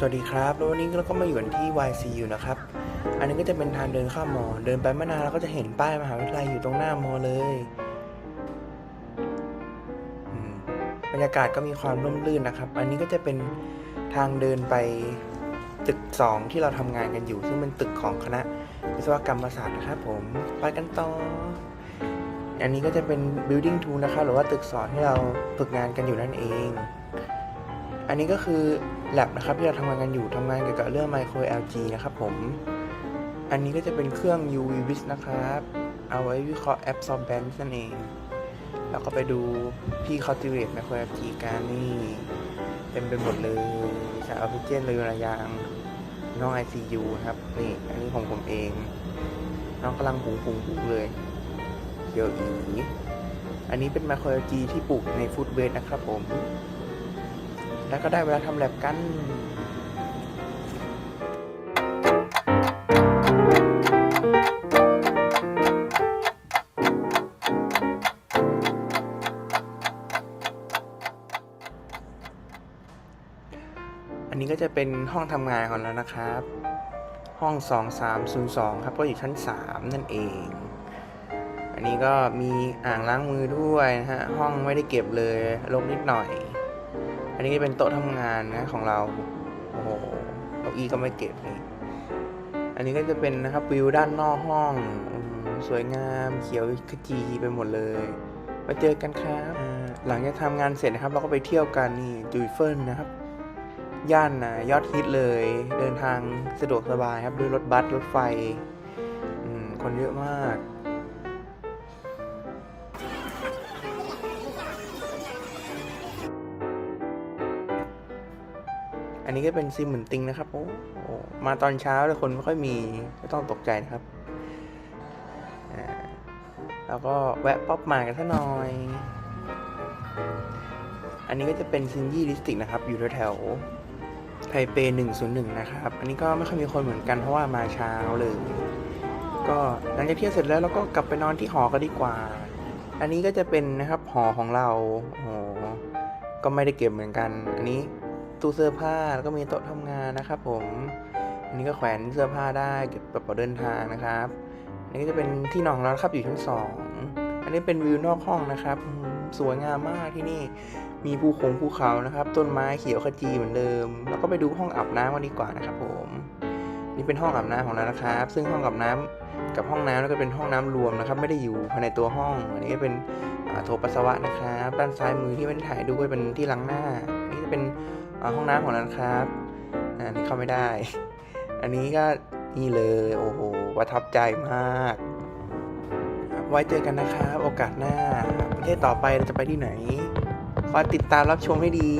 สวัสดีครับแล้ววันนี้เราก็มาอยู่กันที่ YCU นะครับ อันนี้ก็จะเป็นทางเดินเข้ามอ เดินไปไม่นานเราก็จะเห็นป้ายมหาวิทยาลัยอยู่ตรงหน้ามอเลยอืมบรรยากาศก็มีความร่มรื่นนะครับ อันนี้ก็จะเป็นทางเดินไปตึก 2 ที่เราทำงานกันอยู่ ซึ่งเป็นตึกของคณะวิศวกรรมศาสตร์นะครับผม ไปกันต่อ อันนี้ก็จะเป็น building 2 นะครับ หรือว่าตึกสอนที่เราฝึกงานกันอยู่นั่นเอง อันนี้ก็คือ lab นะครับที่เราทำงานกันอยู่ทำงานเกี่ยวกับเรื่อง micro LG นะครับผม อันนี้ก็จะเป็นเครื่อง UV vis นะครับ เอาไว้วิเคราะห์ absorbance นั่นเองแล้วก็ไปดูพี่ cultivate micro LG กันนี่เต็มไปหมดเลยสารออกซิเจนเลยระยางน้อง ICU นะครับนี่อันนี้ของผมเอง น้องกำลังปุงปุงปุงเลยเดี๋ยวอีอันนี้เป็น micro LG ที่ปลูกใน food waste นะครับผม แล้วก็ได้เวลาทำแลบกันอันนี้ก็จะเป็นห้องทำงานของเรานะครับ ห้อง 2302 ครับ ก็อยู่ชั้น 3 นั่นเอง อันนี้ก็มีอ่างล้างมือด้วยนะฮะ ห้องไม่ได้เก็บเลยรกนิดหน่อย อันนี้เป็นโต๊ะทำงานนะของเรา โอ้โหเก้าอี้ก็ไม่เก็บนี่อันนี้ก็จะเป็นนะครับวิวด้านนอกห้องสวยงามเขียวขจีไปหมดเลยมาเจอกันครับหลังจากทำงานเสร็จนะครับ เราก็ไปเที่ยวกันนี่จุยเฟิลนะครับ ย่านนะยอดฮิตเลย เดินทางสะดวกสบายครับด้วยรถบัสรถไฟคนเยอะมาก อันนี้ก็เป็นซีเหมือนติงนะครับโอ้โหมาตอนเช้าแล้วคนไม่ค่อยมีไม่ต้องตกใจนะครับแล้วก็แวะป๊อปมากันสักหน่อย อันนี้ก็จะเป็นซินยี่ดิสติกนะครับ อยู่แถวๆไทเป 101 นะครับ อันนี้ก็ไม่ค่อยมีคนเหมือนกันเพราะว่ามาเช้าเลย ก็หลังจากเที่ยวเสร็จแล้วเราก็กลับไปนอนที่หอกันดีกว่า อันนี้ก็จะเป็นนะครับหอของเราโอ้โหก็ไม่ได้เก็บเหมือนกัน อันนี้ ตู้เสื้อผ้าแล้วก็มีโต๊ะทำงานนะครับ ผม อันนี้ก็แขวนเสื้อผ้าได้เก็บกระเป๋าเดินทางนะครับอันนี้ก็จะเป็นที่นอนเราครับอยู่ชั้นสองอันนี้เป็นวิวนอกห้องนะครับ สวยงามมากที่นี่ มีภูคงภูเขานะครับ ต้นไม้เขียวขจีเหมือนเดิม แล้วก็ไปดูห้องอาบน้ำกันดีกว่านะครับ ผม นี่เป็นห้องอาบน้ำของเรานะครับ ซึ่งห้องอาบน้ำกับห้องน้ำแล้วก็เป็นห้องน้ำรวมนะครับ ไม่ได้อยู่ภายในตัวห้อง อันนี้ก็เป็นโถปัสสาวะนะครับ ด้านซ้ายมือที่ไม่ได้ถ่ายดูก็เป็นที่ล้างหน้านนี้จะเป็น ห้องน้ำของเรานครับอันนี้เข้าไม่ได้ อันนี้ก็นี่เลยโอ้โหประทับใจมาก ไว้เจอกันนะครับ โอกาสหน้า ประเทศต่อไปเราจะไปที่ไหนคอยติดตามรับชมให้ดี